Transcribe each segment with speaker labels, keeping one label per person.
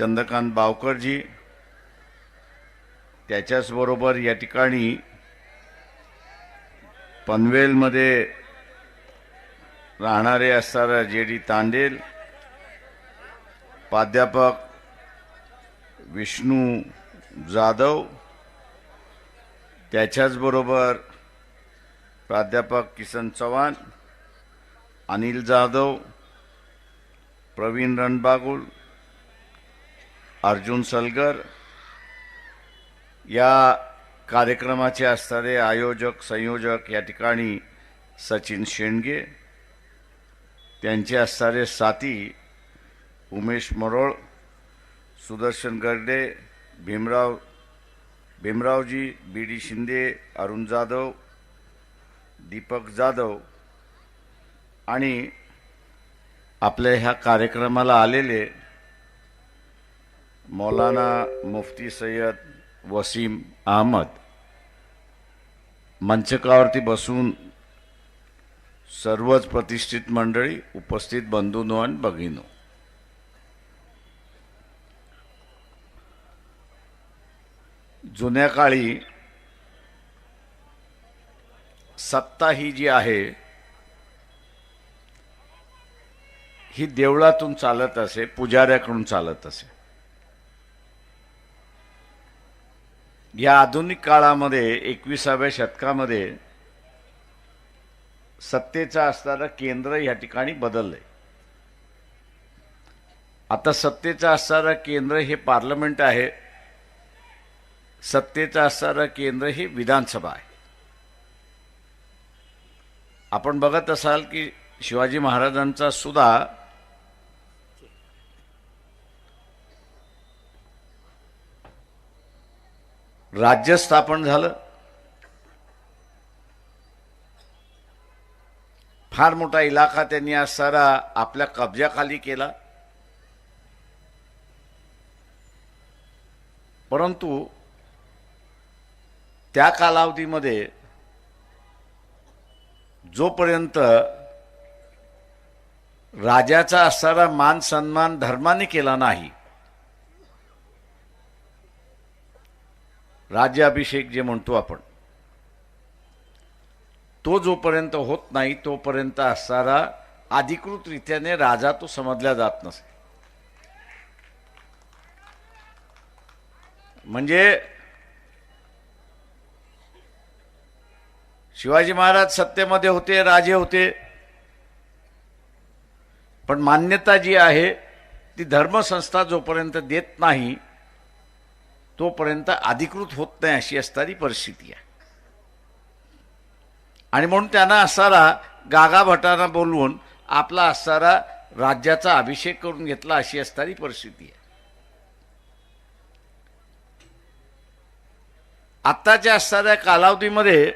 Speaker 1: चंद्रकांत बावकरजी त्याच्याचबरोबर या ठिकाणी पनवेलमध्ये राहणारे असणारा जे डी तांडेल प्राध्यापक विष्णू जाधव त्याच्याचबरोबर प्राध्यापक किसन चव्हाण अनिल जाधव प्रवीण रणबागुल अर्जुन सलगर या कार्यक्रमाचे असणारे आयोजक संयोजक या ठिकाणी सचिन शेंडगे त्यांचे असणारे साथी उमेश मरोळ सुदर्शन गर्डे भीमराव भीमरावजी बी डी शिंदे अरुण जाधव दीपक जाधव आणि आपल्या ह्या कार्यक्रमाला आलेले मौलाना मुफ्ती सय्यद वसीम अहमद मंचकावरती बसून सर्वच प्रतिष्ठित मंडळी उपस्थित बंधूनो आणि भगिनो जुन्या काळी सत्ता ही जी आहे ही देवळातून चालत असे पुजाऱ्याकडून चालत असे. या आधुनिक काळामध्ये एकविसाव्या शतकामध्ये सत्तेचा असणारं केंद्र या ठिकाणी बदललंय. आता सत्तेचं असणारं केंद्र हे पार्लमेंट आहे सत्तेचं असणारं केंद्र हे विधानसभा आहे. आपण बघत असाल की शिवाजी महाराजांचा सुद्धा राज्य स्थापन झालं. फार मोठा इलाका त्यांनी आज सारा आपल्या कब्जाखाली केला. परंतु त्या कालावधीमध्ये जोपर्यंत राजाचा असणारा मान सन्मान धर्माने केला नाही राज्याभिषेक जे म्हणतो आपण तो जोपर्यंत होत नाही तोपर्यंत असणारा अधिकृतरित्याने राजा तो समजला जात नसे. म्हणजे शिवाजी महाराज सत्तेमध्ये होते राजे होते. पण मान्यता जी आहे ती धर्मसंस्था जोपर्यंत देत नाही तोपर्यंत अधिकृत होत नाही अशी असणारी परिस्थिती आहे. आणि म्हणून त्यांना असणारा गागाभटांना बोलवून आपला असणारा राज्याचा अभिषेक करून घेतला अशी असणारी परिस्थिती आहे. आत्ताच्या असणाऱ्या कालावधीमध्ये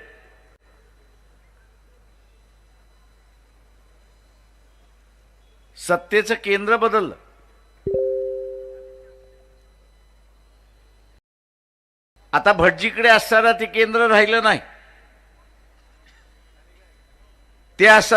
Speaker 1: सत्तेचं केंद्र बदललं. आता भटजीकडे असताना ते केंद्र राहिलं नाही. ते असं